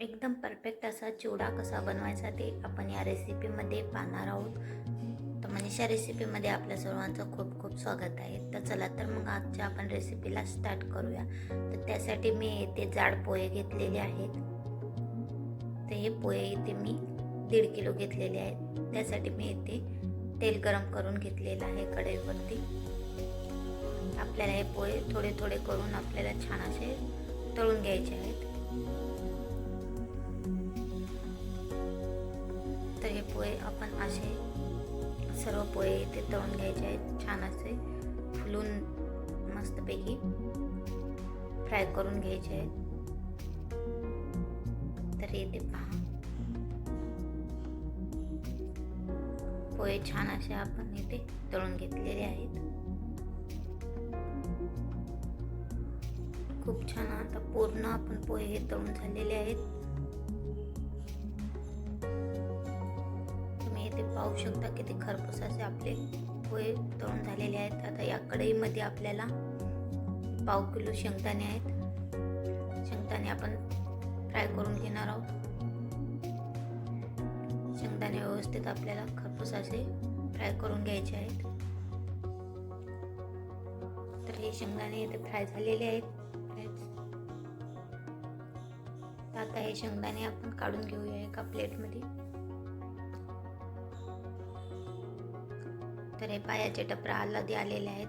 एकदम परफेक्ट असा चिवडा कसा बनवायचा ते आपण या रेसिपीमध्ये पाहणार आहोत. तर मनीषा रेसिपीमध्ये आपल्या सर्वांचं खूप खूप स्वागत आहे. तर चला तर मग आजच्या आपण रेसिपीला स्टार्ट करूया. तर त्यासाठी मी येथे जाड पोहे घेतलेले आहेत. तर हे पोहे इथे मी दीड किलो घेतलेले आहेत. त्यासाठी मी येथे तेल गरम करून घेतलेलं आहे कढईवरती. आपल्याला हे पोहे थोडे थोडे करून आपल्याला छान असे तळून घ्यायचे आहेत. पोहे आपण असे सर्व पोहे इथे तळून घ्यायचे आहेत छान असे फुलून मस्तपैकी फ्राय करून घ्यायचे आहेत. तर इथे पहा. पोहे छान असे आपण इथे तळून घेतलेले आहेत. खूप छान आता पूर्ण आपण पोहे हे तळून झालेले आहेत. पाहू शकता की ते असे आपले पोहे तळून झालेले आहेत. आता या कढईमध्ये आपल्याला पाव किलो शेंगदाणे आहेत. शेंगदाणे आपण फ्राय करून घेणार आहोत. शेंगदाणे व्यवस्थित आपल्याला खरपुसाचे फ्राय करून घ्यायचे आहेत. तर हे शेंगदाणे इथे फ्राय झालेले आहेत. आता हे शेंगदाणे आपण काढून घेऊया एका प्लेटमध्ये. तर हे पायाचे टपरा आलादी आलेले आहेत.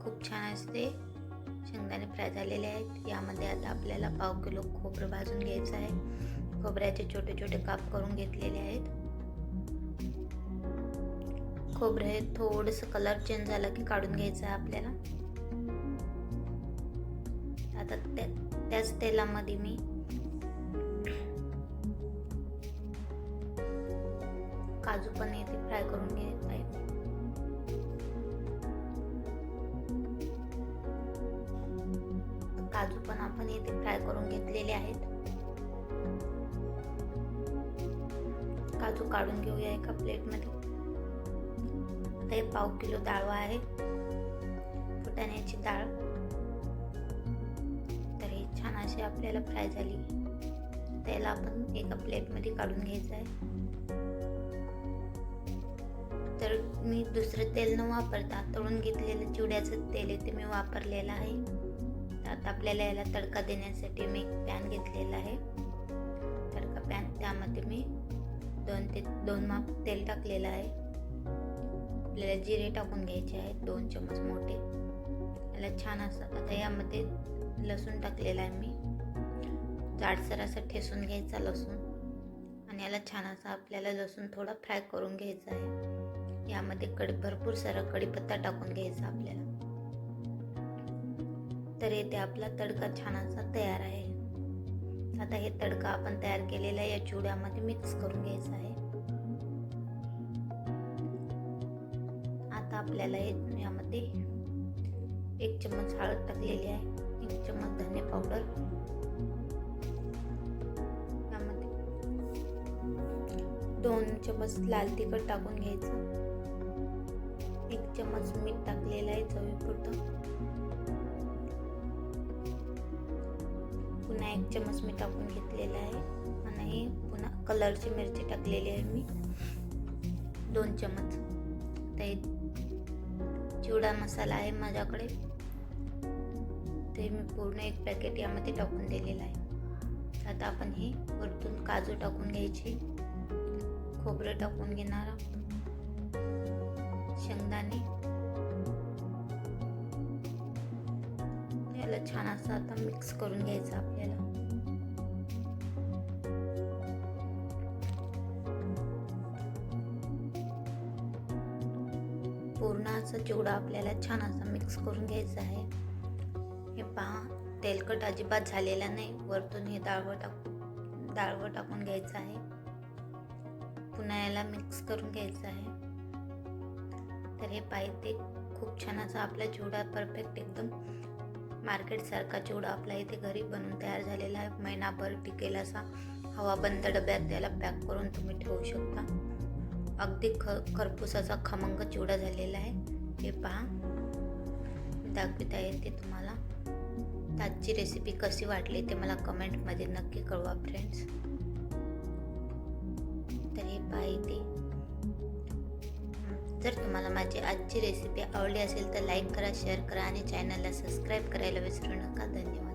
खूप छान असते. शेंगदाणे फ्राय झालेले आहेत. यामध्ये आता आपल्याला पाव किलो खोबरं भाजून घ्यायचं आहे. खोबऱ्याचे छोटे छोटे काप करून घेतलेले आहेत. खोबरं हे थोडंसं कलर चेंज झाला की काढून घ्यायचं आहे आपल्याला. आता त्या त्याच तेलामध्ये मी काजू पण येथे फ्राय करून घेत आहे. काजू पण आपण येथे फ्राय करून घेतलेले आहेत. काजू काढून घेऊया एका प्लेटमध्ये. आता हे पाव किलो डाळ आहे. फुटाण्याची डाळ. तर हे छान अशी आपल्याला फ्राय झाली. त्याला आपण एका प्लेटमध्ये काढून घ्यायचं आहे. तर मी दुसरं तेल न वापरता तळून घेतलेलं चिवड्याचं तेल इथे मी वापरलेलं आहे. आता आपल्याला याला तडका देण्यासाठी मी पॅन घेतलेला आहे. तडका पॅन त्यामध्ये मी दोन ते दोन माप तेल टाकलेलं आहे. आपल्याला जिरे टाकून घ्यायचे आहेत दोन चमच मोठे. याला छान असं आता यामध्ये लसूण टाकलेला आहे मी. जाडसर असं ठेसून घ्यायचा लसूण. आणि याला छान असा आपल्याला लसूण थोडा फ्राय करून घ्यायचा आहे. यामध्ये कडी भरपूर सारा कढीपत्ता टाकून घ्यायचा आपल्याला. तर येथे आपला तडका छान असा तयार आहे. आता हे तडका आपण तयार केलेला या चिवड्यामध्ये मिक्स करून घ्यायचा आहे. आता आपल्याला हे यामध्ये एक चम्मच हळद टाकलेली आहे एक चम्मच धने पावडर यामध्ये दोन चम्मच लाल तिखट टाकून घ्यायचं. एक चम्मच मीठ टाकलेलं आहे चवीपुरतं. पुन्हा एक चमच मी टाकून घेतलेला आहे. आणि पुन्हा कलरची मिरची टाकलेली आहे मी. दोन चमच ते चिवडा मसाला आहे माझ्याकडे. ते मी पूर्ण एक पॅकेट यामध्ये टाकून दिलेलं आहे. आता आपण हे वरतून काजू टाकून घ्यायचे. खोबरं टाकून घेणार आहोत. शेंगदाणे. मसाला छान असं आता मिक्स करून घ्यायचं आपल्याला. पूर्ण असा चिवडा आपल्याला छान असा मिक्स करून घ्यायचा आहे. हे पहा तेलकट अजिबात झालेला नाही. वरतून हे डाळवं टाकून डाळवं टाकून घ्यायचं आहे. पुन्हा याला मिक्स करून घ्यायचं आहे. तर हे पाहिजे खूप छान असा आपला चिवडा परफेक्ट एकदम मार्केटसारखा चिवडा आपला इथे घरी बनवून तयार झालेला आहे. महिनाभर टिकेल असा हवा बंद डब्यात त्याला पॅक करून तुम्ही ठेवू शकता. अगदी ख खरपुसाचा खमंग चिवडा झालेला आहे. हे पहा. दाखविता येते तुम्हाला. तर आजची रेसिपी कशी वाटली ते मला कमेंटमध्ये नक्की कळवा फ्रेंड्स तर हे पहा इथे. जर तुम्हाला माझी आजची रेसिपी आवडली असेल तर लाईक करा शेअर करा आणि चॅनलला सबस्क्राईब करायला विसरू नका. धन्यवाद.